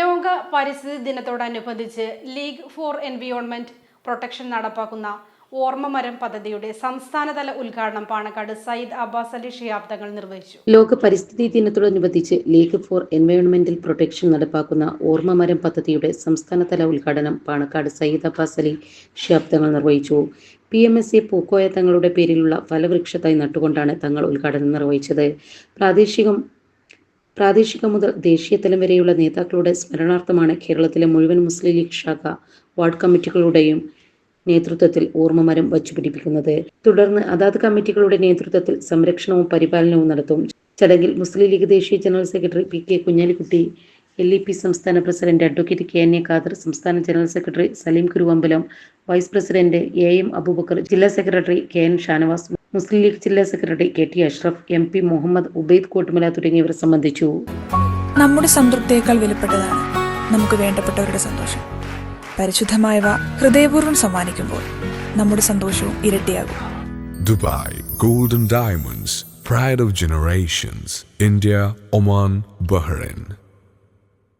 ലോക പരിസ്ഥിതി ദിനത്തോടനുബന്ധിച്ച് ലീഗ് ഫോർ എൻവിയോൺമെന്റ് പ്രൊട്ടക്ഷൻ നടപ്പാക്കുന്ന ഓർമ്മമരം പദ്ധതിയുടെ സംസ്ഥാനതല ഉദ്ഘാടനം പാണക്കാട് സയ്യിദ് അബ്ബാസ് അലി ഷിയാബ് തങ്ങൾ നിർവഹിച്ചു. ലോക പരിസ്ഥിതി ദിനത്തോടനുബന്ധിച്ച് ലീഗ് ഫോർ എൻവയോൺമെന്റൽ പ്രൊട്ടക്ഷൻ നടപ്പാക്കുന്ന ഓർമ്മമരം പദ്ധതിയുടെ സംസ്ഥാനതല ഉദ്ഘാടനം പാണക്കാട് സയ്യിദ് അബ്ബാസ് അലി ഷിയാബ് തങ്ങൾ നിർവഹിച്ചു. P M S A Pookoya തങ്ങളുടെ പേരിലുള്ള ഫലവൃക്ഷത്തായി നട്ടുകൊണ്ടാണ് തങ്ങൾ ഉദ്ഘാടനം നിർവഹിച്ചത്. പ്രാദേശികം പ്രാദേശിക മുതൽ ദേശീയ തലം വരെയുള്ള നേതാക്കളുടെ സ്മരണാർത്ഥമാണ് കേരളത്തിലെ മുഴുവൻ മുസ്ലിം ലീഗ് ശാഖ വാർഡ് കമ്മിറ്റികളുടെയും നേതൃത്വത്തിൽ ഓർമ്മമരം വച്ചുപിടിപ്പിക്കുന്നത്. തുടർന്ന് അതാത് കമ്മിറ്റികളുടെ നേതൃത്വത്തിൽ സംരക്ഷണവും പരിപാലനവും നടത്തും. ചടങ്ങിൽ മുസ്ലിം ലീഗ് ദേശീയ general secretary P K Kunhalikutty L E P സംസ്ഥാന president advocate K N A Khader സംസ്ഥാന general secretary Saleem Kuruvambalam vice president A M Aboobacker ജില്ലാ secretary K N Shanavas Muslim League ജില്ലാ secretary K T Ashraf M P Muhammad Ubaid Kottumala തുടങ്ങിയവർ സംബന്ധിച്ചു. നമ്മുടെ സംതൃപ്തിയേക്കാൾ വിലപ്പെട്ടതാണ് നമുക്ക് വേണ്ടപ്പെട്ടവരുടെ സന്തോഷം. പരിശുദ്ധമായവ ഹൃദയപൂർവം സമ്മാനിക്കുമ്പോൾ നമ്മുടെ സന്തോഷവും ഇരട്ടിയാകും. Dubai golden diamonds pride of generations India Oman Bahrain.